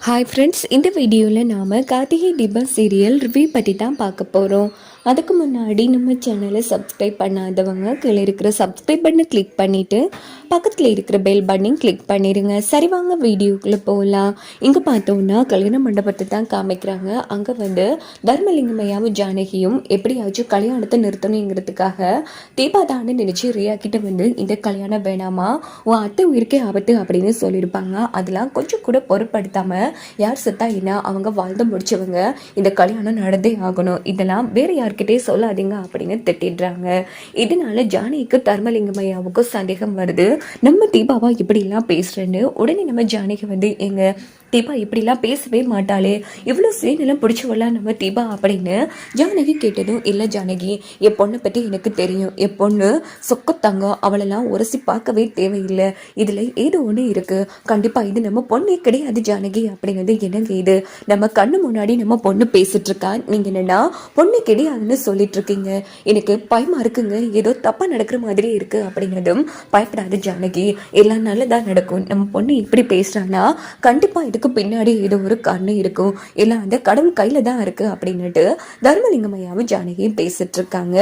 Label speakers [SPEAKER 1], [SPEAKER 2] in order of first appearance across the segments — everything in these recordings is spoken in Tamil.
[SPEAKER 1] ஹாய் ஃப்ரெண்ட்ஸ் இந்த வீடியோவில் நாம் கார்த்திகை தீபம் சீரியல் ரிவ்யூ பற்றி தான் பார்க்க போகிறோம் அதுக்கு முன்னாடி நம்ம சேனலை சப்ஸ்கிரைப் பண்ணாதவங்க கீழே இருக்கிற சப்ஸ்கிரைப் பண்ணி கிளிக் பண்ணிவிட்டு பக்கத்தில் இருக்கிற பெல் பட்டனையும் கிளிக் பண்ணிடுங்க சரி வாங்க வீடியோக்குள்ளே போகலாம் இங்கே பார்த்தோம்னா கல்யாண மண்டபத்தை தான் காமிக்கிறாங்க. அங்கே வந்து தர்மலிங்கமையாவும் ஜானகியும் எப்படியாச்சும் கல்யாணத்தை நிறுத்தணுங்கிறதுக்காக தீபாதான்னு நினச்சி ரியா கிட்ட வந்து இந்த கல்யாணம் வேணாமா? உன் அத்தை உயிருக்கே ஆபத்து அப்படின்னு சொல்லியிருப்பாங்க. அதெல்லாம் கொஞ்சம் கூட பொருட்படுத்தாமல் யார் செத்தா என்ன? அவங்க வாழ்ந்து முடிச்சவங்க இந்த கல்யாணம் நடந்தே ஆகணும். இதெல்லாம் வேறு யார்கிட்டே சொல்லாதீங்க அப்படின்னு திட்டிடுறாங்க. இதனால ஜானகிக்கு தர்மலிங்கமையாவுக்கும் சந்தேகம் வருது. நம்ம தீபாவா இப்படிலாம் பேசுறேன்னு உடனே நம்ம ஜானகி வந்து எங்க தீபா இப்படிலாம் பேசவே மாட்டாளே. இவ்வளோ சுயநலம் பிடிச்சவளா நம்ம தீபா அப்படின்னு ஜானகி கேட்டதும் இல்லை ஜானகி என் பொண்ணை பற்றி எனக்கு தெரியும். என் பொண்ணு சொக்கத்தங்கம் அவளெல்லாம் உரசி பார்க்கவே தேவையில்லை. இதில் ஏதோ ஒன்று இருக்குது கண்டிப்பாக இது நம்ம பொண்ணே கிடையாது ஜானகி அப்படிங்கிறது என்னங்க இது? நம்ம கண்ணு முன்னாடி நம்ம பொண்ணு பேசிட்டு இருக்கா நீங்கள் என்னன்னா பொண்ணு கிடையாதுன்னு சொல்லிட்டு இருக்கீங்க எனக்கு பயமா இருக்குங்க. ஏதோ தப்பாக நடக்கிற மாதிரி இருக்கு அப்படிங்கிறதும் பயப்படாது ஜானகி. எல்லாம் நல்லதாக நடக்கும். நம்ம பொண்ணு இப்படி பேசுறான்னா கண்டிப்பாக இதுக்கு பின்னாடி ஏதோ ஒரு காரணம் இருக்கும். எல்லாம் அந்த கடவுள் கையில் தான் இருக்கு அப்படின்னுட்டு தர்மலிங்கமையாவும் ஜானகியும் பேசிட்டு இருக்காங்க.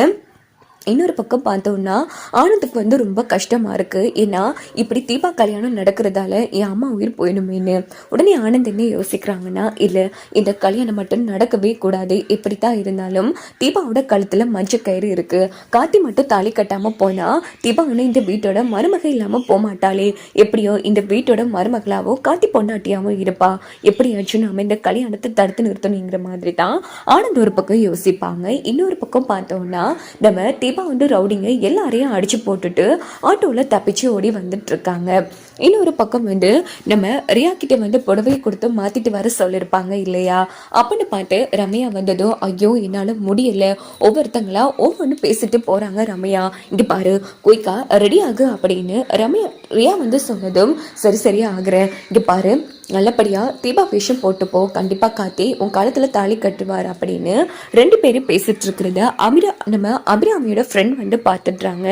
[SPEAKER 1] இன்னொரு பக்கம் பார்த்தோம்னா ஆனந்துக்கு வந்து ரொம்ப கஷ்டமா இருக்கு. ஏன்னா இப்படி தீபா கல்யாணம் நடக்கிறதால என் அம்மா உயிர் போயிடுமேன்னு. உடனே ஆனந்த் என்ன யோசிக்கிறாங்கன்னா இல்லை இந்த கல்யாணம் மட்டும் நடக்கவே கூடாது. இப்படித்தான் இருந்தாலும் தீபாவோட கழுத்தில் மஞ்சள் கயிறு இருக்கு. காத்தி மட்டும் தாலி கட்டாமல் போனால் தீபா வந்து இந்த வீட்டோட மருமக இல்லாமல் போக மாட்டாளே எப்படியோ இந்த வீட்டோட மருமகளாவோ காத்தி பொண்டாட்டியாவும் இருப்பா. எப்படியாச்சும் நாம இந்த கல்யாணத்தை தடுத்து நிறுத்தணுங்கிற மாதிரி தான் ஆனந்த் ஒரு பக்கம் யோசிப்பாங்க. இன்னொரு பக்கம் பார்த்தோம்னா நம்ம தீபா வந்து ரவுடிங்க எல்லாரையும் அடித்து போட்டுட்டு ஆட்டோவில் தப்பிச்சு ஓடி வந்துட்டுருக்காங்க இன்னொரு பக்கம் வந்து நம்ம ரியா கிட்டே வந்து புடவையை கொடுத்து மாற்றிட்டு வர சொல்லியிருப்பாங்க இல்லையா? அப்படின்னு பார்த்து ரம்யா வந்ததும் ஐயோ என்னால் முடியல. ஒவ்வொருத்தங்களா ஒவ்வொன்று பேசிட்டு போகிறாங்க ரம்யா. இங்கே பாரு குயிக்கா ரெடி ஆகு அப்படின்னு ரம்யா ரியா வந்து சொன்னதும் சரி சரியாக ஆகுறேன். இங்கே பாரு நல்லபடியாக தீபா வேஷம் போட்டுப்போ கண்டிப்பாக காத்தி உன் காலத்தில் தாலி கட்டுவார் அப்படின்னு ரெண்டு பேரும் பேசிட்டு இருக்கிறத அபிரா நம்ம அபிராமியோட ஃப்ரெண்ட் வந்து பார்த்துட்றாங்க.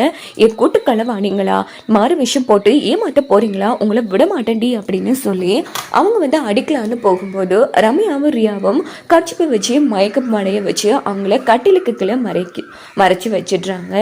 [SPEAKER 1] என் கூட்டு களவானீங்களா மாறு விஷயம் போட்டு ஏமாட்ட போகிறீங்களா உங்களை விட மாட்டேன்டி அப்படின்னு சொல்லி அவங்க வந்து அடிக்கலான்னு போகும்போது ரம்யாவும் ரியாவும் கட்சிப்பை வச்சு மயக்கம் மடைய வச்சு அவங்கள கட்டிலுக்கு கீழே மறைக்கி மறைச்சி வச்சிடுறாங்க.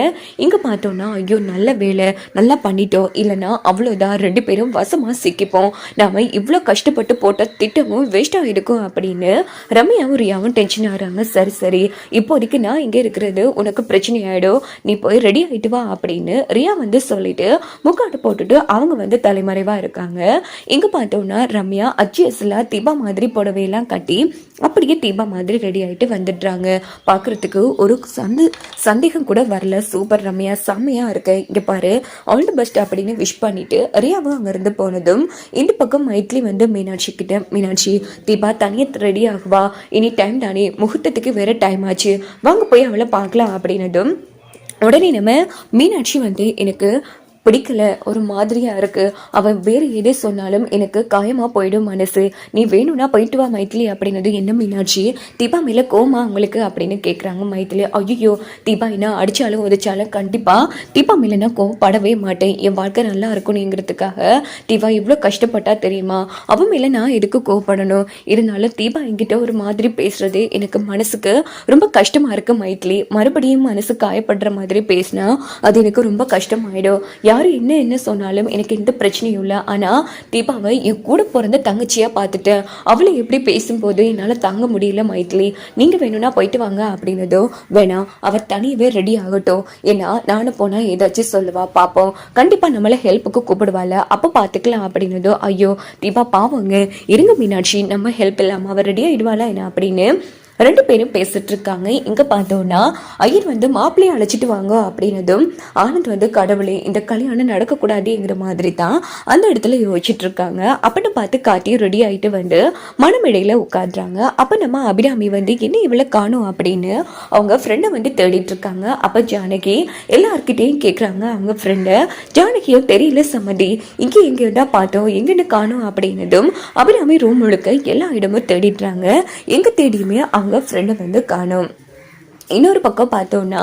[SPEAKER 1] இங்கே பார்த்தோன்னா ஐயோ நல்ல வேலை நல்லா பண்ணிட்டோம். இல்லைன்னா அவ்வளோதான் ரெண்டு பேரும் வசமாக சிக்கிப்போம். நாம் இவ்வளோ கஷ்டம் கஷ்டப்பட்டு போட்ட திட்டமும் வேஸ்ட்டாக இருக்கும் அப்படின்னு ரம்யாவும் ரியாவும் டென்ஷன் ஆகிறாங்க சரி சரி. இப்போதைக்கு நான் இங்கே இருக்கிறது உனக்கு பிரச்சனை ஆகிடும் நீ போய் ரெடி ஆகிட்டு வா அப்படின்னு ரியா வந்து சொல்லிட்டு முக்காடு போட்டுட்டு அவங்க வந்து தலைமறைவாக இருக்காங்க. இங்கே பார்த்தோம்னா ரம்யா அச்சியஸ்லாம் தீபா மாதிரி புடவையெல்லாம் கட்டி அப்படியே தீபா மாதிரி ரெடி ஆகிட்டு வந்துடுறாங்க. பார்க்குறதுக்கு ஒரு சந்து சந்தேகம் கூட வரல. சூப்பர் ரம்யா செம்மையாக இருக்கு. இங்கே பாரு ஆல் தி பெஸ்ட் அப்படின்னு விஷ் பண்ணிட்டு ரியாவும் அங்கேருந்து போனதும் இந்த பக்கம் மைட்லி வந்து மீனாட்சி கிட்ட மீனாட்சி தீபா தனியாக ரெடி ஆகுவா? இனி டைம் தானே? முகூர்த்தத்துக்கு வேறு டைம் ஆச்சு. வாங்க போய் அவளை பார்க்கலாம் அப்படின்னதும் உடனே நம்ம மீனாட்சி வந்து எனக்கு பிடிக்கல ஒரு மாதிரியா இருக்கு. அவன் வேறு எதை சொன்னாலும் எனக்கு காயமா போயிடும் மனசு. நீ வேணும்னா போயிட்டு வா மைத்திலி அப்படின்னது என்ன மீனாட்சி? தீபா மேல கோமா உங்களுக்கு அப்படின்னு கேக்குறாங்க மைத்திலி. ஐயோ தீபா என்ன அடிச்சாலும் உதைச்சாலும் கண்டிப்பா தீபா மேலேனா கோவப்படவே மாட்டேன். என் வாழ்க்கை நல்லா இருக்கணுங்கிறதுக்காக தீபா இவ்வளோ கஷ்டப்பட்டா தெரியுமா? அவன் மேல நான் எதுக்கு கோவப்படணும்? இருந்தாலும் தீபா என்கிட்ட ஒரு மாதிரி பேசுகிறது எனக்கு மனசுக்கு ரொம்ப கஷ்டமா இருக்கு மைத்திலி. மறுபடியும் மனசு காயப்படுற மாதிரி பேசினா அது எனக்கு ரொம்ப கஷ்டமாயிடும். யார் என்ன என்ன சொன்னாலும் எனக்கு எந்த பிரச்சனையும் இல்லை. ஆனால் தீபாவை என் கூட பிறந்த தங்கச்சியாக பார்த்துட்டேன் அவளை எப்படி பேசும்போது என்னால் தாங்க முடியல மைத்திலி நீங்கள் வேணும்னா போயிட்டு வாங்க அப்படின்னதோ வேணாம் அவர் தனியவே ரெடி ஆகட்டும். ஏன்னா நானும் போனால் ஏதாச்சும் சொல்லுவா பார்ப்போம் கண்டிப்பாக நம்மளை ஹெல்ப்புக்கு கூப்பிடுவாள். அப்போ பார்த்துக்கலாம் அப்படின்னதோ ஐயோ தீபா பாவங்க. இருங்க மீனாட்சி நம்ம ஹெல்ப் இல்லாமல் அவர் ரெடி ஆகிடுவாளா என்ன? அப்படின்னு ரெண்டு பேரும் பேசிட்டு இருக்காங்க. இங்க பார்த்தோம்னா ஐயர் வந்து மாப்பிள்ளையை அழைச்சிட்டு வாங்க அப்படின்னதும் ஆனந்த் வந்து கடவுளே இந்த கல்யாணம் நடக்கக்கூடாதுங்கிற மாதிரி தான் அந்த இடத்துல யோசிச்சுட்டு இருக்காங்க. அப்படின்னு பார்த்து காட்டியும் ரெடி ஆயிட்டு வந்து மனமிடையில உட்காடுறாங்க அப்ப நம்ம அபிராமி வந்து என்ன இவ்வளோ காணும்? அப்படின்னு அவங்க ஃப்ரெண்டை வந்து தேடிட்டு இருக்காங்க. அப்ப ஜானகி எல்லார்கிட்டையும் கேட்குறாங்க அவங்க ஃப்ரெண்டை ஜானகியோ தெரியல சம்மதி இங்கே எங்கேடா பார்த்தோம்? எங்கன்னு காணும்? அப்படின்னதும் அபிராமி ரூம் முழுக்க எல்லா இடமும் தேடிடுறாங்க எங்க தேடியுமே அவங்க அவங்க ஃப்ரெண்டை வந்து காணும். இன்னொரு பக்கம் பார்த்தோம்னா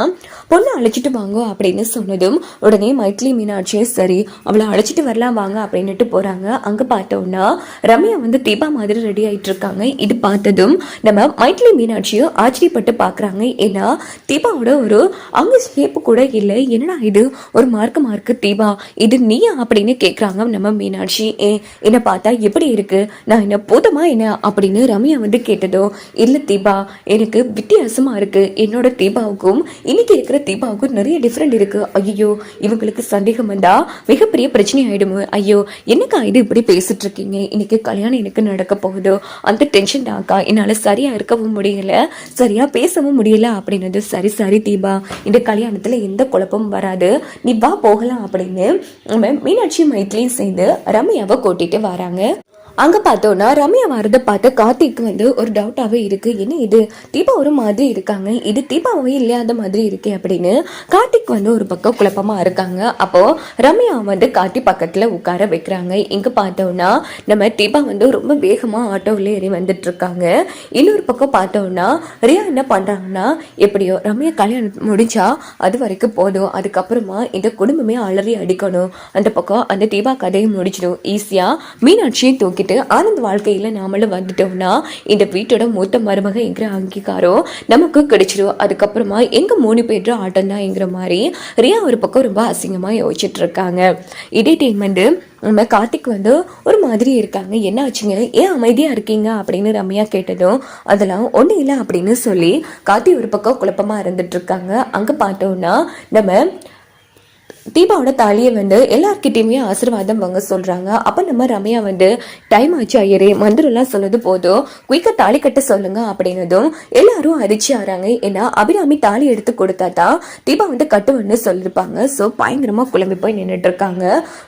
[SPEAKER 1] பொண்ணை அழைச்சிட்டு வாங்க அப்படின்னு சொன்னதும் உடனே மைட்லி மீனாட்சியே சரி அவளை அழைச்சிட்டு வரலாம் வாங்க அப்படின்னுட்டு போகிறாங்க அங்கே பார்த்தோம்னா ரம்யா வந்து தீபா மாதிரி ரெடி ஆகிட்டு இருக்காங்க. இது பார்த்ததும் நம்ம மைட்லி மீனாட்சியும் ஆச்சரியப்பட்டு பார்க்கறாங்க. ஏன்னா தீபாவோட ஒரு அங்கு ஷேப்பு கூட இல்லை. என்னடா இது? ஒரு மார்க்கு மார்க்கு தீபா இது நீயா அப்படின்னு கேட்குறாங்க நம்ம மீனாட்சி. ஏ என்னை பார்த்தா எப்படி இருக்கு? நான் என்ன போதுமா என்ன? அப்படின்னு ரம்யா வந்து கேட்டதோ இல்லை தீபா எனக்கு வித்தியாசமா இருக்கு. என்னோட தீபாவுக்கும் இன்னைக்கு இருக்கிற தீபாவுக்கும் நிறைய டிஃப்ரெண்ட் இருக்கு. ஐயோ இவங்களுக்கு சந்தேகம் வந்தா மிகப்பெரிய பிரச்சனை ஆயிடுமோ? ஐயோ என்னக்கா இது இப்படி பேசிட்டு இருக்கீங்க? இன்னைக்கு கல்யாணம் எனக்கு நடக்க போகுதோ? அந்த டென்ஷன் தாக்கா என்னால சரியா இருக்கவும் முடியல. சரியா பேசவும் முடியல அப்படின்னது சரி சரி தீபா இந்த கல்யாணத்துல எந்த குழப்பமும் வராது. நீ வா போகலாம் அப்படின்னு நம்ம மீனாட்சி மைத்திலையும் சேர்ந்து ரம்யாவை கூட்டிட்டு வராங்க. அங்கே பார்த்தோன்னா ரம்யா வரதை பார்த்து கார்த்திக்கு வந்து ஒரு டவுட்டாகவே இருக்குது என்ன இது? தீபா ஒரு மாதிரி இருக்காங்க. இது தீபாவே இல்லாத மாதிரி இருக்கே அப்படின்னு கார்த்திக் வந்து ஒரு பக்கம் குழப்பமாக இருக்காங்க. அப்போது ரம்யா வந்து கார்த்தி பக்கத்தில் உட்கார வைக்கிறாங்க. இங்கே பார்த்தோன்னா நம்ம தீபா வந்து ரொம்ப வேகமாக ஆட்டோவில் ஏறி வந்துட்டுருக்காங்க. இன்னொரு பக்கம் பார்த்தோன்னா ரியா என்ன பண்ணுறாங்கன்னா எப்படியோ ரம்யா கல்யாணம் முடிஞ்சா அது வரைக்கும் போதும். அதுக்கப்புறமா இந்த குடும்பமே அலறி அடிக்கணும். அந்த பக்கம் அந்த தீபா கதையை முடிச்சிடும். ஈஸியாக மீனாட்சியை தூக்கிட்டு ஆனந்த் வாழ்க்கையில் நாமளும் வந்துட்டோம்னா இந்த வீட்டோட மூத்த மருமக என்கிற அங்கீகாரம் நமக்கு கிடைச்சிடும் அதுக்கப்புறமா எங்கள் மூணு பேர் ஆட்டம் தான்ங்கிற மாதிரி ரியா ஒரு பக்கம் ரொம்ப அசிங்கமாக யோசிச்சுட்டு இருக்காங்க இதே டைம் வந்து நம்ம கார்த்திக் வந்து ஒரு மாதிரி இருக்காங்க. என்ன ஆச்சுங்க ஏன் அமைதியாக இருக்கீங்க? அப்படின்னு ரம்யா கேட்டதும் அதெல்லாம் ஒன்றும் இல்லை அப்படின்னு சொல்லி கார்த்தி ஒரு பக்கம் குழப்பமாக இருந்துட்டு இருக்காங்க அங்கே பார்த்தோம்னா நம்ம தீபாவோட தாலியை வந்து எல்லார்கிட்டையுமே ஆசீர்வாதம் வாங்க சொல்கிறாங்க அப்போ நம்ம ரம்யா வந்து டைம் ஆச்சு ஐயரே மந்திரம்லாம் சொன்னது போதும். குயிக்காக தாலி கட்ட சொல்லுங்க அப்படின்னதும் எல்லாரும் அதிர்ச்சி ஆறாங்க. ஏன்னா அபிராமி தாலி எடுத்து கொடுத்தா தான் தீபா வந்து கட்டுவன்னு சொல்லியிருப்பாங்க ஸோ பயங்கரமாக குழம்பி போய் நின்றுட்டு இருக்காங்க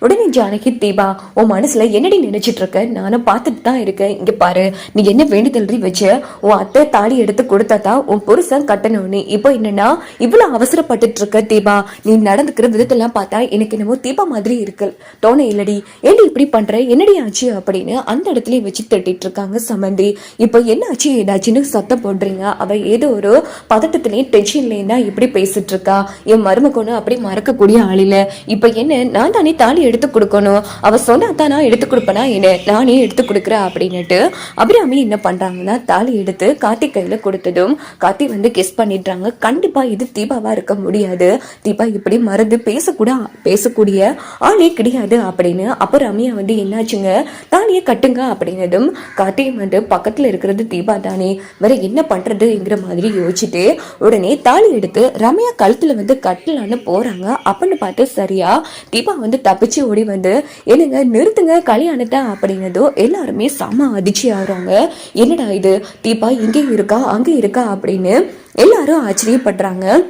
[SPEAKER 1] உடனே ஜானகி தீபா உன் மனசில் என்னடி நினைச்சிட்டு இருக்க நானும் பார்த்துட்டு தான் இருக்கேன். இங்கே பாரு நீ என்ன வேண்டுதல்றி வச்சு? உன் அத்தை தாலி எடுத்து கொடுத்தா தான் உன் புருஷன் கட்டணும்னு. இப்போ என்னன்னா இவ்வளோ அவசரப்பட்டுட்டு இருக்க தீபா. நீ நடந்துக்கிற விதத்தில் விதத்தெல்லாம் பார்த்தா எனக்கு என்னமோ தீபா மாதிரி இருக்கு. தோணை இல்லடி ஏடி இப்படி பண்ற? என்னடி ஆச்சு அப்படின்னு அந்த இடத்துல வச்சு தட்டிட்டு இருக்காங்க சமந்தி. இப்போ என்ன ஆச்சு ஏதாச்சுன்னு சத்தம் போடுறீங்க? அவ ஏதோ ஒரு பதட்டத்திலையும் டென்ஷன்லையும் தான் இப்படி பேசிட்டு இருக்கா. என் மருமகனும் அப்படி மறக்கக்கூடிய ஆளில இப்போ என்ன நான் தானே தாலி எடுத்து கொடுக்கணும். அவ சொன்னா தான் நான் எடுத்து கொடுப்பேனா என்ன? நானே எடுத்து கொடுக்குறேன் அப்படின்னுட்டு அபிராமி என்ன பண்றாங்கன்னா தாலி எடுத்து கார்த்தி கையில கொடுத்ததும் கார்த்தி வந்து கெஸ் பண்ணிடுறாங்க. கண்டிப்பா இது தீபாவா இருக்க முடியாது. தீபா இப்படி மறந்து பேச பேசக்கூட பேசக்கூடிய ஆளே கிடையாது அப்படின்னு. அப்போ ரம்யா வந்து என்னாச்சுங்க? தாலியை கட்டுங்க அப்படின்னதும் கார்த்திகை வந்து பக்கத்தில் இருக்கிறது தீபா தானே வேற என்ன பண்ணுறதுங்கிற மாதிரி யோசிச்சுட்டு உடனே தாலி எடுத்து ரம்யா கழுத்தில் வந்து கட்டலான்னு போகிறாங்க அப்படின்னு பார்த்து சரியா தீபா வந்து தப்பிச்சு ஓடி வந்து என்னங்க நிறுத்துங்க கல்யாணத்தை அப்படின்னதும் எல்லாருமே செம அதிர்ச்சி ஆகுறாங்க. என்னடா இது? தீபா இங்கே இருக்கா அங்கே இருக்கா? அப்படின்னு எல்லாரும் ஆச்சரியப்படுறாங்க.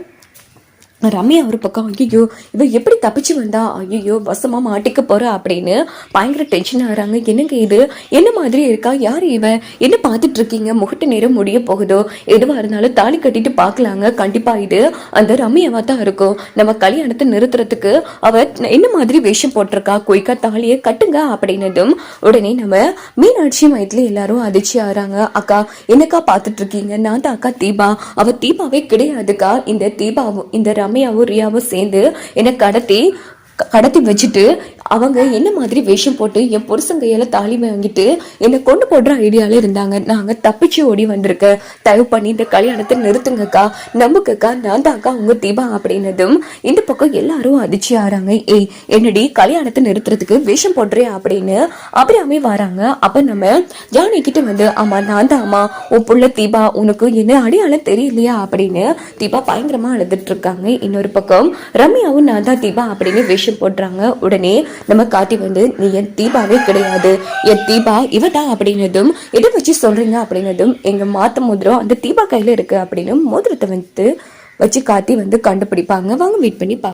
[SPEAKER 1] ரம்யா ஒரு பக்கம் ஐயோ இவ எப்படி தப்பிச்சு வந்தா? ஐயோ வசமா மாட்டிக்க போகிறா அப்படின்னு பயங்கர டென்ஷன் ஆகிறாங்க. என்னங்க இது? என்ன மாதிரி இருக்கா? யார் இவ? என்ன பார்த்துட்டு இருக்கீங்க? முகட்டு நேரம் முடிய போகுதோ? எதுவா இருந்தாலும் தாலி கட்டிட்டு பார்க்கலாங்க. கண்டிப்பா இது அந்த ரம்யாவா தான் இருக்கும். நம்ம கல்யாணத்தை நிறுத்துறதுக்கு அவ என்ன மாதிரி வேஷம் போட்டிருக்கா? குயிக்கா தாலியை கட்டுங்க அப்படின்னதும் உடனே நம்ம மீனாட்சி மயத்துல எல்லாரும் அதிர்ச்சி ஆறாங்க அக்கா என்னக்கா பார்த்துட்டு இருக்கீங்க? நான் தான் அக்கா தீபா. அவ தீபாவே கிடையாதுக்கா. இந்த தீபாவும் இந்த ரம் ரம்யாவும் ரியாவும் சேர்ந்து என்னை கடத்தி கடத்தி வச்சுட்டு அவங்க என்ன மாதிரி வேஷம் போட்டு என் புருஷன் கையால் தாலி வாங்கிட்டு என்னை கொண்டு போடுற ஐடியாவில் இருந்தாங்க. நாங்கள் தப்பிச்சு ஓடி வந்திருக்கேன் தயவு பண்ணி இந்த கல்யாணத்தை நிறுத்துங்கக்கா. நம்புக்கக்கா நான் தாக்கா உங்கள் தீபா அப்படின்னதும் இந்த பக்கம் எல்லாரும் அதிர்ச்சி ஆறாங்க. ஏய் என்னடி கல்யாணத்தை நிறுத்துறதுக்கு வேஷம் போடுறேன் அப்படின்னு அபிராமி வராங்க. அப்போ நம்ம ஜானி கிட்ட வந்து ஆமா நான் தான் ஆமா உன் புள்ள தீபா உனக்கு என்ன அடையாளம் தெரியலையா? அப்படின்னு தீபா பயங்கரமாக அழுதுட்டு இருக்காங்க. இன்னொரு பக்கம் ரம்யாவும் நான் தான் தீபா அப்படின்னு வேஷம் போடுறாங்க. உடனே நம்ம காட்டி வந்து நீ என் தீபாவே கிடையாது. என் தீபா இவட்டா தான் அப்படின்னதும் எதை வச்சு சொல்றீங்க? அப்படின்னதும் எங்க மாத்த மோதிரம் அந்த தீபா கையில இருக்கு அப்படின்னு மோதிரத்தை வந்து வச்சு காட்டி வந்து கண்டுபிடிப்பாங்க. வாங்க வெயிட் பண்ணி பா